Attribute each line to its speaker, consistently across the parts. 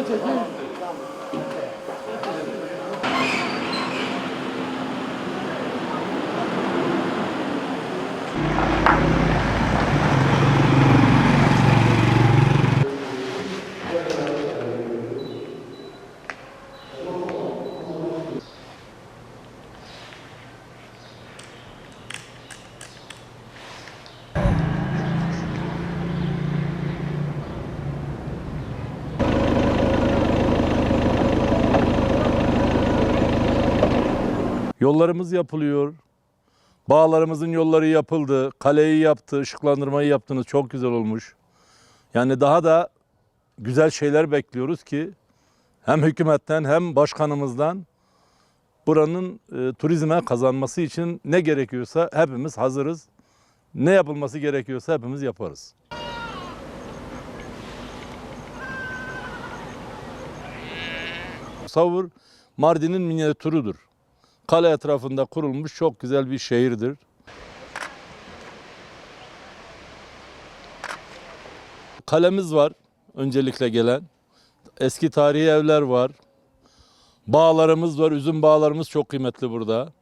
Speaker 1: 有解禁。Yollarımız yapılıyor. Bağlarımızın yolları yapıldı. Kaleyi yaptı, ışıklandırmayı yaptınız. Çok güzel olmuş. Yani daha da güzel şeyler bekliyoruz ki hem hükümetten hem başkanımızdan buranın e, turizme kazanması için ne gerekiyorsa hepimiz hazırız. Ne yapılması gerekiyorsa hepimiz yaparız. Savur Mardin'in minyatürüdür. Kale etrafında kurulmuş çok güzel bir şehirdir. Kalemiz var öncelikle gelen. Eski tarihi evler var. Bağlarımız var. Üzüm bağlarımız çok kıymetli burada.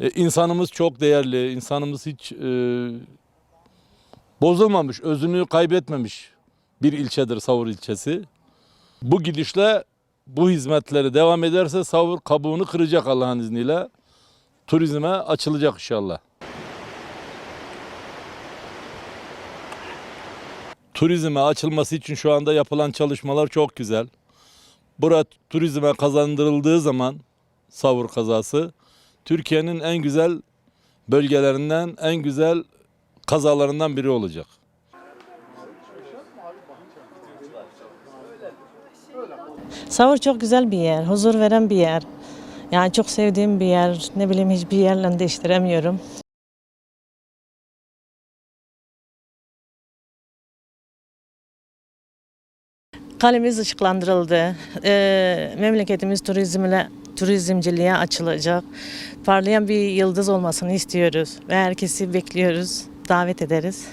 Speaker 1: E, insanımız çok değerli. İnsanımız hiç e, bozulmamış, özünü kaybetmemiş bir ilçedir Savur ilçesi. Bu gidişle bu hizmetleri devam ederse Savur kabuğunu kıracak Allah'ın izniyle. Turizme açılacak inşallah. Turizme açılması için şu anda yapılan çalışmalar çok güzel. Bura turizme kazandırıldığı zaman Savur kazası Türkiye'nin en güzel bölgelerinden, en güzel kazalarından biri olacak.
Speaker 2: Savur çok güzel bir yer, huzur veren bir yer. Yani çok sevdiğim bir yer. Ne bileyim hiçbir yerle değiştiremiyorum. Kalemiz ışıklandırıldı. Ee, memleketimiz turizmle turizmciliğe açılacak. Parlayan bir yıldız olmasını istiyoruz ve herkesi bekliyoruz. Davet ederiz.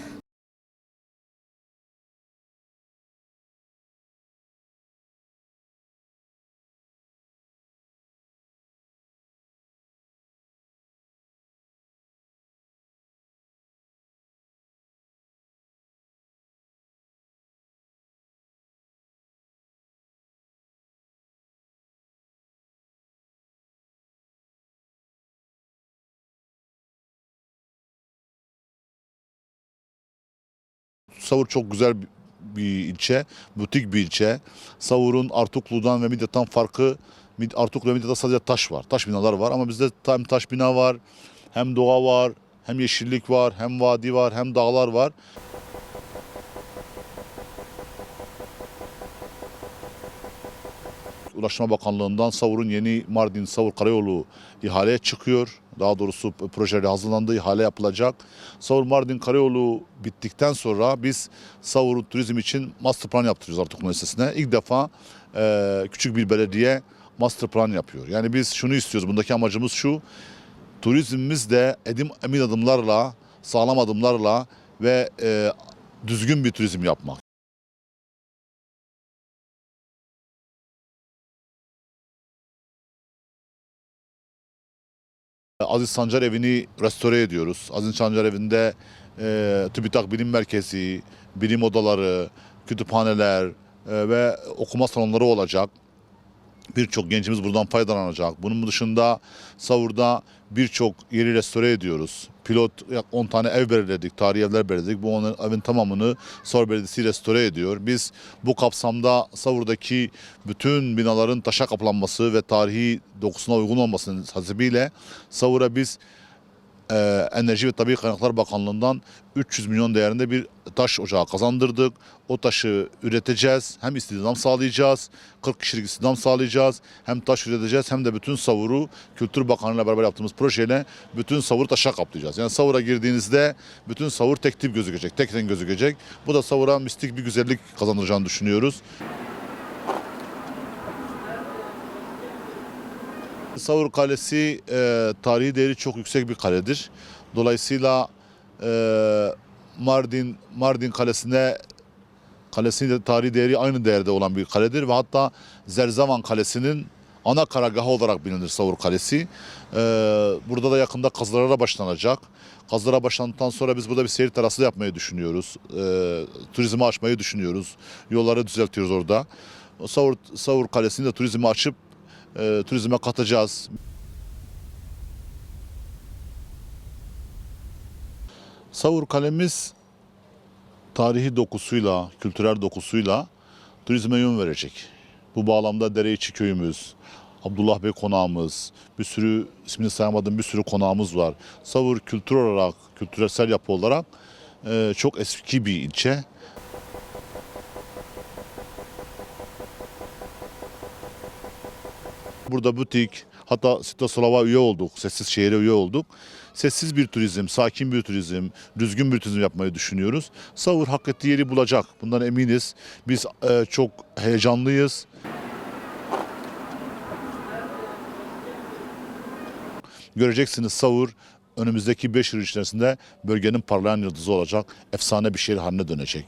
Speaker 3: Savur çok güzel bir- ilçe, butik bir ilçe. Savur'un Artuklu'dan ve Midyat'tan farkı Artuklu ve Midyat'ta sadece taş var. Taş binalar var ama bizde hem taş bina var, hem doğa var, hem yeşillik var, hem vadi var, hem dağlar var. Ulaştırma Bakanlığı'ndan Savur'un yeni Mardin Savur Karayolu ihaleye çıkıyor. Daha doğrusu projeleri hazırlandı, ihale yapılacak. Savur Mardin Karayolu bittikten sonra biz Savur turizm için master plan yaptırıyoruz artık Üniversitesi'ne. İlk defa e, küçük bir belediye master plan yapıyor. Yani biz şunu istiyoruz. Bundaki amacımız şu. Turizmimiz de edim emin adımlarla, sağlam adımlarla ve e, düzgün bir turizm yapmak. Aziz Sancar Evi'ni restore ediyoruz. Aziz Sancar Evi'nde e, TÜBİTAK Bilim Merkezi, bilim odaları, kütüphaneler e, ve okuma salonları olacak. Birçok gencimiz buradan faydalanacak. Bunun dışında Savur'da birçok yeri restore ediyoruz. Pilot 10 tane ev belirledik, tarihi evler belirledik. Bu onun evin tamamını Savur Belediyesi restore ediyor. Biz bu kapsamda Savur'daki bütün binaların taşa kaplanması ve tarihi dokusuna uygun olmasının hasebiyle Savur'a biz e, Enerji ve Tabii Kaynaklar Bakanlığı'ndan 300 milyon değerinde bir taş ocağı kazandırdık. O taşı üreteceğiz. Hem istihdam sağlayacağız. 40 kişilik istihdam sağlayacağız. Hem taş üreteceğiz hem de bütün savuru Kültür Bakanlığı'yla beraber yaptığımız projeyle bütün savuru taşa kaplayacağız. Yani savura girdiğinizde bütün savur tek tip gözükecek. Tek renk gözükecek. Bu da savura mistik bir güzellik kazandıracağını düşünüyoruz. Savur Kalesi e, tarihi değeri çok yüksek bir kaledir. Dolayısıyla e, Mardin Mardin Kalesi'ne Kalesinin de tarihi değeri aynı değerde olan bir kaledir ve hatta Zerzavan Kalesi'nin ana karargahı olarak bilinir Savur Kalesi. Ee, burada da yakında kazılara başlanacak. Kazılara başlandıktan sonra biz burada bir seyir terası yapmayı düşünüyoruz. Ee, turizmi açmayı düşünüyoruz. Yolları düzeltiyoruz orada. Savur, Savur Kalesi'ni de turizme açıp e, turizme katacağız. Savur Kalemiz tarihi dokusuyla, kültürel dokusuyla turizme yön verecek. Bu bağlamda Dereiçi köyümüz, Abdullah Bey konağımız, bir sürü ismini sayamadığım bir sürü konağımız var. Savur kültür olarak, kültürel yapı olarak e, çok eski bir ilçe. Burada butik, hatta Sitoslav'a üye olduk, Sessiz Şehir'e üye olduk. Sessiz bir turizm, sakin bir turizm, düzgün bir turizm yapmayı düşünüyoruz. Savur hak ettiği yeri bulacak. Bundan eminiz. Biz e, çok heyecanlıyız. Göreceksiniz Savur önümüzdeki 5 yıl içerisinde bölgenin parlayan yıldızı olacak. Efsane bir şehir haline dönecek.